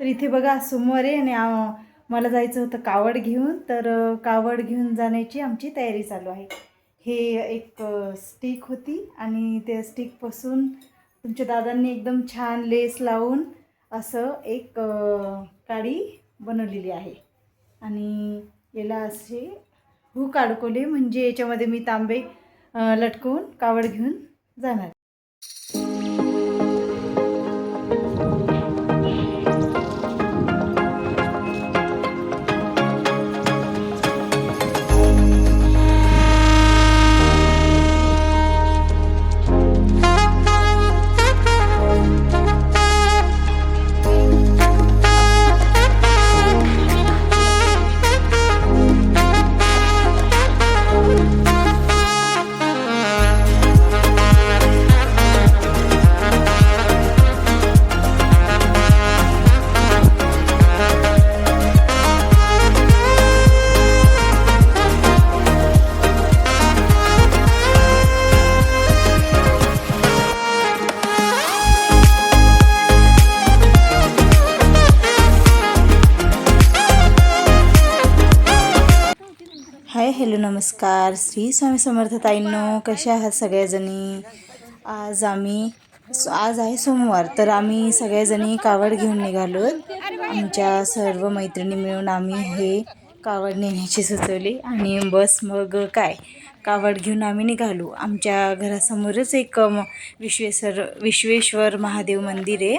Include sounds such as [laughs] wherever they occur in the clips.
तर इथे बघा सोमवारी आणि मला जायचं होतं कावड घेऊन. तर कावड घेऊन जाण्याची आमची तयारी चालू आहे. हे एक स्टिक होती आणि त्या स्टिकपासून तुमच्या दादांनी एकदम छान लेस लावून असं एक काडी बनवलेली आहे. आणि याला असे हुक अडकवले म्हणजे याच्यामध्ये मी तांबे लटकवून कावड घेऊन जाणार. हॅलो नमस्कार. श्री स्वामी समर्थ ताईंनो कशा आहात सगळ्याजणी? आज आम्ही आज आहे सोमवार तर आम्ही सगळ्याजणी कावड घेऊन निघालो आमच्या सर्व मैत्रिणी मिळून आम्ही हे कावड नेण्याची सुचवली आणि बस मग काय? कावड घेऊन आम्ही निघालो. आमच्या घरासमोरच एक म, विश्वेश्वर विश्वेश्वर महादेव मंदिर आहे.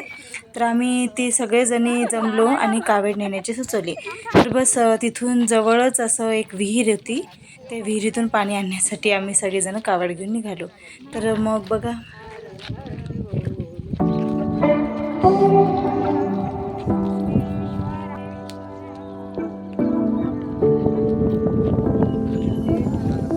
तर आम्ही ते सगळेजणी जमलो आणि कावड नेण्याची सुचवली. तर बस तिथून जवळच असं एक विहीर होती. त्या विहिरीतून पाणी आणण्यासाठी आम्ही सगळेजण कावड घेऊन निघालो. तर मग बघा. いいから!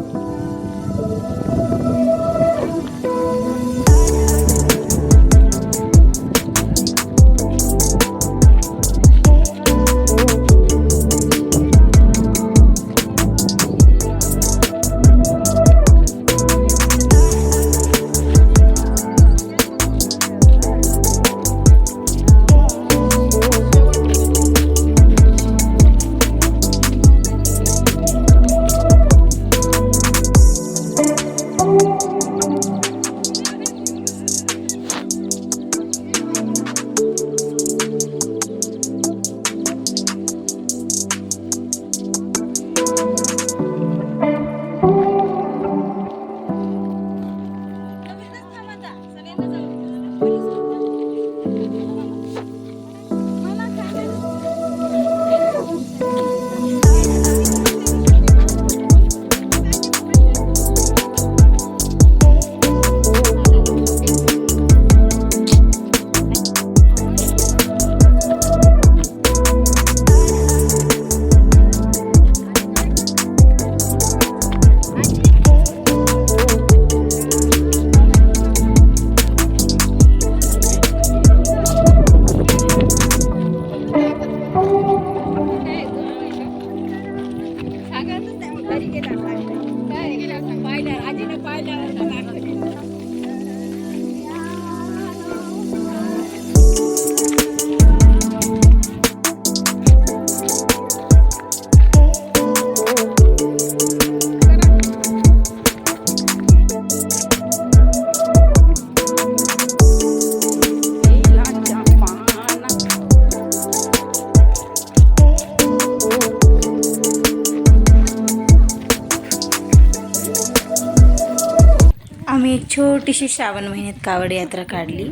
आम्ही एक छोटीशी श्रावण महिन्यात कावड यात्रा काढली.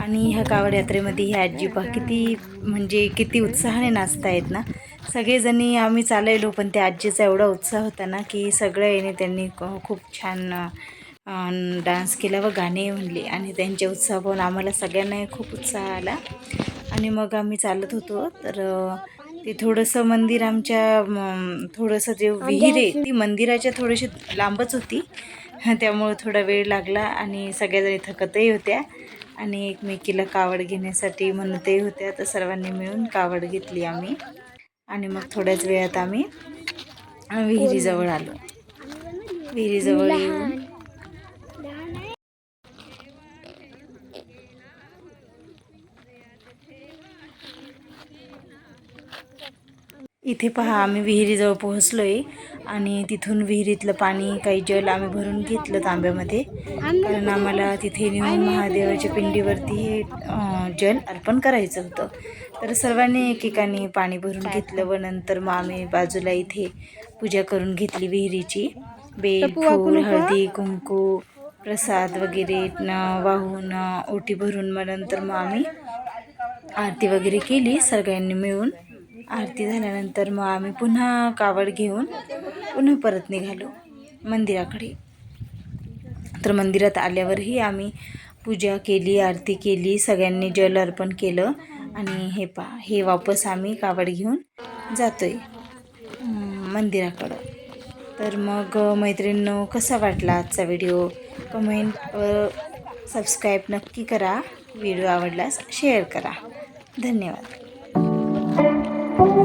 आणि ह्या कावड यात्रेमध्ये ही आजी पहा किती म्हणजे किती उत्साहाने नाचतायत ना. सगळेजणी आम्ही चालायलो पण त्या आजीचा एवढा उत्साह होता ना की सगळ्या येणे त्यांनी क- खूप छान डान्स केला व गाणे म्हणले. आणि त्यांचे उत्साह पाहून आम्हाला सगळ्यांना खूप उत्साह आला. आणि मग आम्ही चालत होतो. तर ते थोडंसं मंदिर आमच्या थोडंसं जे विहीर आहे ती मंदिराच्या थोडीशी लांबच होती. [laughs] त्यामुळं थोडा वेळ लागला आणि सगळ्याजणी थकतही होत्या. आणि एकमेकीला कावड घेण्यासाठी म्हणतही होत्या तर सर्वांनी मिळून कावड घेतली आम्ही. आणि मग थोड्याच वेळात आम्ही विहिरीजवळ आलो. विहिरीजवळ येऊन इथे पहा आम्ही विहिरीजवळ पोहोचलो आहे आणि तिथून विहिरीतलं पाणी काही जल आम्ही भरून घेतलं तांब्यामध्ये. कारण आम्हाला तिथे नेऊन महादेवाच्या पिंडीवरती हे जल अर्पण करायचं होतं. तर सर्वांनी एकेकाने पाणी भरून घेतलं व नंतर मग आम्ही बाजूला इथे पूजा करून घेतली विहिरीची. बेल फूल हळदी कुंकू प्रसाद वगैरे न वाहून ओटी भरून मग नंतर मग आम्ही आरती वगैरे केली सगळ्यांनी मिळून. आरती झाल्यानंतर मग आम्ही पुन्हा कावड घेऊन पुन्हा परत निघालो मंदिराकडे. तर मंदिरात आल्यावरही आम्ही पूजा केली आरती केली सगळ्यांनी जल अर्पण केलं आणि हे पा हे वापस आम्ही कावड घेऊन जातोय आहे मंदिराकडं. तर मग मैत्रिणींनो कसा वाटला आजचा व्हिडिओ? कमेंट सबस्क्राईब नक्की करा व्हिडिओ आवडल्यास शेअर करा. धन्यवाद. Oh.